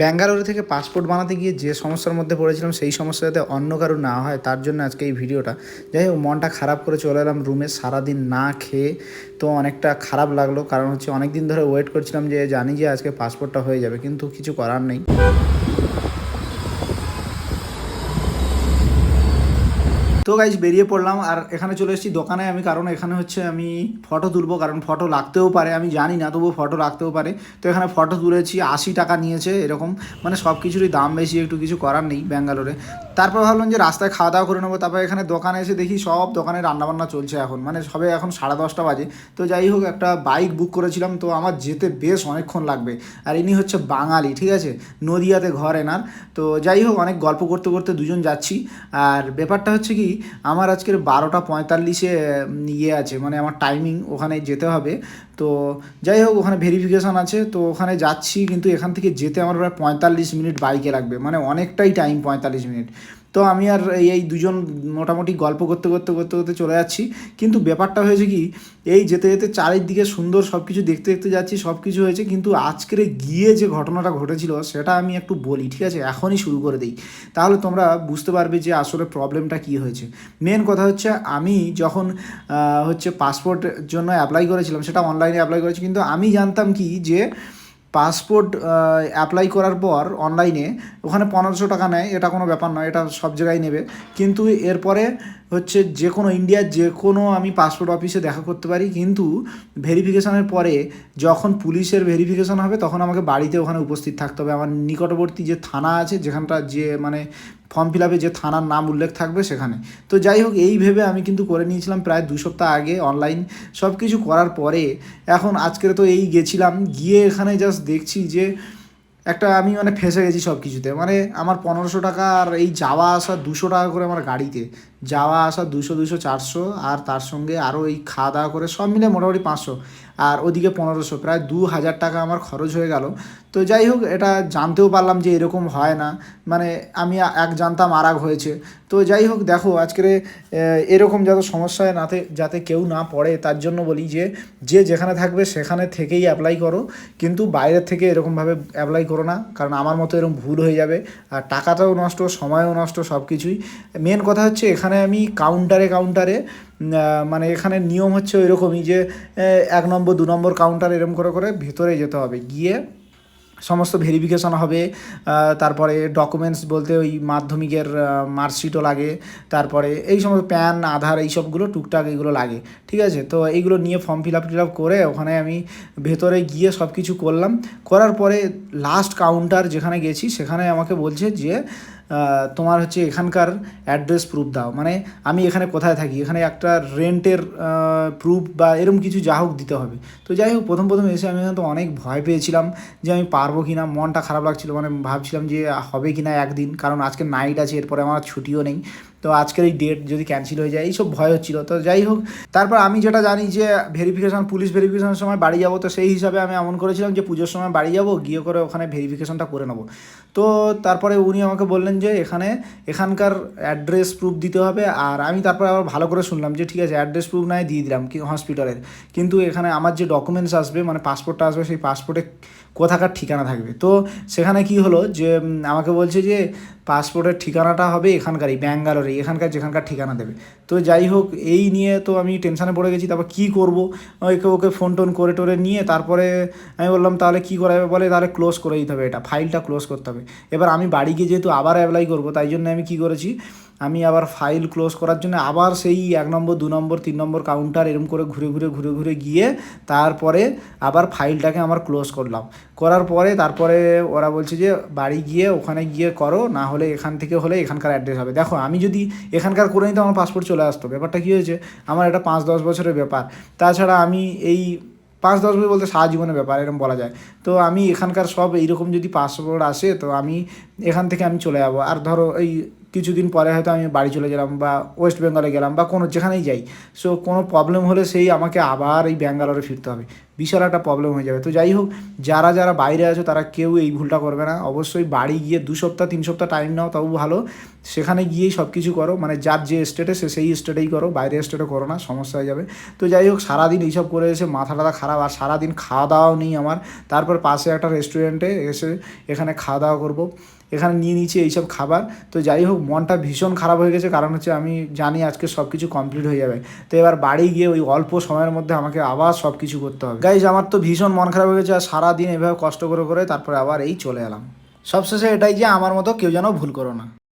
ব্যাঙ্গালোর থেকে পাসপোর্ট বানাতে গিয়ে যে সমস্যার মধ্যে পড়েছিলাম, সেই সমস্যা যাতে অন্য কারও না হয়, তার জন্য আজকে এই ভিডিওটা। যাই হোক, মনটা খারাপ করে চলে এলাম রুমে, সারাদিন না খেয়ে তো অনেকটা খারাপ লাগল। কারণ হচ্ছে অনেক দিন ধরে ওয়েট করছিলাম যে জানি যে আজকে পাসপোর্টটা হয়ে যাবে, কিন্তু কিছু করার নেই। তো গাইজ বেরিয়ে পড়লাম। আর এখানে চলে এসেছি দোকানে আমি, কারণ এখানে হচ্ছে আমি ফটো তুলবো, কারণ ফটো লাগতেও পারে। আমি জানি না, তবুও ফটো লাগতেও পারে। তো এখানে ফটো তুলেছি, আশি টাকা নিয়েছে এরকম। মানে সব কিছুরই দাম বেশি, একটু কিছু করার নেই ব্যাঙ্গালোরে। তারপর ভাবলাম যে রাস্তায় খাওয়া দাওয়া করে নেব। তারপর এখানে দোকানে এসে দেখি সব দোকানে রান্নাবান্না চলছে এখন। মানে সবে এখন সাড়ে দশটা বাজে। তো যাই হোক, একটা বাইক বুক করেছিলাম। তো আমার যেতে বেশ অনেকক্ষণ লাগবে। আর ইনি হচ্ছে বাঙালি, ঠিক আছে? নদিয়াতে ঘর এনার। তো যাই হোক, অনেক গল্প করতে করতে দুজন যাচ্ছি। আর ব্যাপারটা হচ্ছে কি আমার আজকের বারোটা পঁয়তাল্লিশে ইয়ে আছে মানে আমার টাইমিং ওখানে যেতে হবে। তো যাই হোক, ওখানে ভেরিফিকেশান আছে, তো ওখানে যাচ্ছি, কিন্তু এখান থেকে যেতে আমার প্রায় পঁয়তাল্লিশ মিনিট বাইকে লাগবে। মানে অনেকটাই টাইম পঁয়তাল্লিশ মিনিট। তো আমি আর এই- দুজন মোটামুটি গল্প করতে করতে করতে করতে চলে যাচ্ছি। কিন্তু ব্যাপারটা হয়েছে কি, এই যেতে যেতে চারিদিকে সুন্দর সব কিছু দেখতে দেখতে যাচ্ছি সব কিছু হয়েছে। কিন্তু আজকের গিয়ে যে ঘটনাটা ঘটেছিল, সেটা আমি একটু বলি, ঠিক আছে? এখনই শুরু করে দিই। তাহলে তোমরা বুঝতে পারবে যে আসলে প্রবলেমটা কী হয়েছে। মেন কথা হচ্ছে, আমি যখন হচ্ছে পাসপোর্টের জন্য অ্যাপ্লাই করেছিলাম, সেটা অনলাইনে অ্যাপ্লাই করেছি, কিন্তু আমি জানতাম কি যে পাসপোর্ট অ্যাপ্লাই করার পর অনলাইনে ওখানে পনেরোশো টাকা নেয়, এটা কোনো ব্যাপার নয়, এটা সব জায়গায় নেবে। কিন্তু এরপরে হচ্ছে যে কোনো ইন্ডিয়ার যে কোনো আমি পাসপোর্ট অফিসে দেখা করতে পারি। কিন্তু ভেরিফিকেশনের পরে যখন পুলিশের ভেরিফিকেশন হবে, তখন আমাকে বাড়িতে ওখানে উপস্থিত থাকতে হবে। আমার নিকটবর্তী যে থানা আছে, যেখানটা যে মানে ফর্ম ফিল আপে যে থানার নাম উল্লেখ থাকবে সেখানে। তো যাই হোক, এই ভেবে আমি কিন্তু করে নিয়েছিলাম প্রায় দু সপ্তাহ আগে অনলাইন সব কিছু করার পরে এখন আজকের তো এই গেছিলাম। গিয়ে এখানে জাস্ট দেখছি যে একটা আমি মানে ফেসে গেছি সব কিছুতে মানে আমার পনেরোশো টাকা আর এই যাওয়া আসা দুশো টাকা করে আমার গাড়িতে। যাওয়া, আসা দুশো দুশো, চারশো আর তার সঙ্গে আরও এই খাওয়া দাওয়া করে সব মিলে মোটামুটি পাঁচশো। আর ওদিকে পনেরোশো, প্রায় দু হাজার টাকা আমার খরচ হয়ে গেল। তো যাই হোক, এটা জানতেও পারলাম যে এরকম হয় না। মানে আমি এক জানতাম, আর হয়েছে। তো যাই হোক, দেখো আজকের এরকম যত সমস্যায় নাতে, যাতে কেউ না পড়ে, তার জন্য বলি যে যে যেখানে থাকবে সেখানে থেকেই অ্যাপ্লাই করো। কিন্তু বাইরের থেকে এরকমভাবে অ্যাপ্লাই করো না। কারণ আমার মতো এরকম ভুল হয়ে যাবে। আর টাকাটাও নষ্ট, সময়ও নষ্ট সব কিছুই মেন কথা হচ্ছে এখানে আমি কাউন্টারে কাউন্টারে মানে এখানে নিয়ম হচ্ছে ওই রকমই যে এক নম্বর, দু নম্বর কাউন্টার এরকম করে করে ভেতরে যেতে হবে। গিয়ে সমস্ত ভেরিফিকেশন হবে তারপরে ডকুমেন্টস বলতে ওই মাধ্যমিকের মার্কশিটও লাগে, তারপরে এই সমস্ত প্যান আধার এই সবগুলো টুকটাক এগুলো লাগে, ঠিক আছে? তো এইগুলো নিয়ে form fill up till up করে ওখানে আমি ভেতরে গিয়ে সব কিছু করলাম। করার পরে লাস্ট কাউন্টার যেখানে গেছি, সেখানে আমাকে বলছে যে তোমার হচ্ছে এখানকার অ্যাড্রেস প্রুফ দাও। মানে আমি এখানে কোথায় থাকি? এখানে একটা রেন্টের প্রুফ বা এরম কিছু যা হোক দিতে হবে। তো যাই হোক, প্রথম প্রথম এসে আমি তো অনেক ভয় পেয়েছিলাম যে আমি পারব কি না মনটা খারাপ লাগছিল মানে ভাবছিলাম যে হবে কি না একদিন, কারণ আজকে নাইট আছে, এরপরে আমার ছুটিও নেই। তো আজকের এই ডেট যদি ক্যান্সেল হয়ে যায়, এইসব ভয় হচ্ছিল। তো যাই হোক, তারপর আমি যেটা জানি যে ভেরিফিকেশন পুলিশ ভেরিফিকেশনের সময় বাড়ি যাব, তো সেই হিসাবে আমি এমন করেছিলাম যে পুজোর সময় বাড়ি যাব, গিয়ে করে ওখানে ভেরিফিকেশনটা করে নেব। তো তারপরে উনি আমাকে বললেন যে এখানে এখানকার অ্যাড্রেস প্রুফ দিতে হবে, আর আমি তারপরে আবার ভালো করে শুনলাম যে ঠিক আছে অ্যাড্রেস প্রুফ নয় দিয়ে দিলাম কি হসপিটালের কিন্তু এখানে আমার যে ডকুমেন্টস আসবে মানে পাসপোর্টটা আসবে, সেই পাসপোর্টে কোথাকার ঠিকানা থাকবে? তো সেখানে কি হলো যে আমাকে বলছে যে পাসপোর্টের ঠিকানাটা হবে এখানকারই, ব্যাঙ্গালোরে। এখানকার যেখানকার ঠিকানা দেবে। তো যাই হোক, এই নিয়ে তো আমি টেনশানে পড়ে গেছি, তারপর কী করব? ওকে ওকে ফোন টোন করে টোরে নিয়ে তারপরে আমি বললাম, তাহলে কী করা যাবে বলে? তাহলে ক্লোজ করে দিতে হবে এটা ফাইলটা ক্লোজ করতে হবে। এবার আমি বাড়ি গিয়ে যেহেতু আবার অ্যাপ্লাই করব, তাই জন্য আমি কী করেছি আমি আবার ফাইল ক্লোজ করার জন্য আবার সেই এক নম্বর, দু নম্বর, তিন নম্বর কাউন্টার এরম করে ঘুরে ঘুরে ঘুরে ঘুরে গিয়ে তারপরে আবার ফাইলটাকে আমার ক্লোজ করলাম। করার পরে তারপরে ওরা বলছে যে, বাড়ি গিয়ে ওখানে গিয়ে করো, না হলে এখান থেকে হলে এখানকার অ্যাড্রেস হবে। দেখো, আমি যদি এখানকার করে নিতে আমার পাসপোর্ট চলে আসতো। ব্যাপারটা কী হয়েছে? আমার এটা পাঁচ, দশ বছরের ব্যাপার। তাছাড়া আমি এই পাঁচ, দশ বছর বলতে সারা জীবনের ব্যাপার এরকম বলা যায়। তো আমি এখানকার সব এইরকম যদি পাসপোর্ট আসে, তো আমি এখান থেকে আমি চলে যাব। আর ধরো এই কিছুদিন পরে হয়তো আমি বাড়ি চলে গেলাম বা ওয়েস্ট বেঙ্গলে গেলাম বা কোনো যেখানেই যাই। সো কোনো প্রবলেম হলে সেই আমাকে আবার এই ব্যাঙ্গালোরে ফিরতে হবে। বিশাল একটা প্রবলেম হয়ে যাবে। তো যাই হোক, যারা যারা বাইরে আছো, তারা কেউ এই ভুলটা করবে না। অবশ্যই বাড়ি গিয়ে দু সপ্তাহ, তিন সপ্তাহ টাইম নাও, তাও ভালো। সেখানে গিয়েই সব কিছু করো। মানে যার যে স্টেটে সে সেই স্টেটেই করো। বাইরে স্টেটে করো না, সমস্যা হয়ে যাবে। তো যাই হোক, সারাদিন এইসব করে এসে মাথা টাথা খারাপ। আর সারাদিন খাওয়া দাওয়াও নেই আমার। তারপর পাশে একটা রেস্টুরেন্টে এসে এখানে খাওয়া দাওয়া করব। এখানে নিয়ে নিচ্ছি এইসব খাবার। তো যাই হোক, মনটা ভীষণ খারাপ হয়ে গেছে। কারণ হচ্ছে আমি জানি আজকে সব কিছু কমপ্লিট হয়ে যাবে। তো এবার বাড়ি গিয়ে ওই অল্প সময়ের মধ্যে আমাকে আবার সব কিছু করতে হবে। গাইজ আমার তো ভীষণ মন খারাপ হয়ে গেছে আর সারাদিন এভাবে কষ্ট করে করে তারপরে আবার এই চলে এলাম। সবশেষে এটাই যে আমার মতো কেউ যেন ভুল করো না।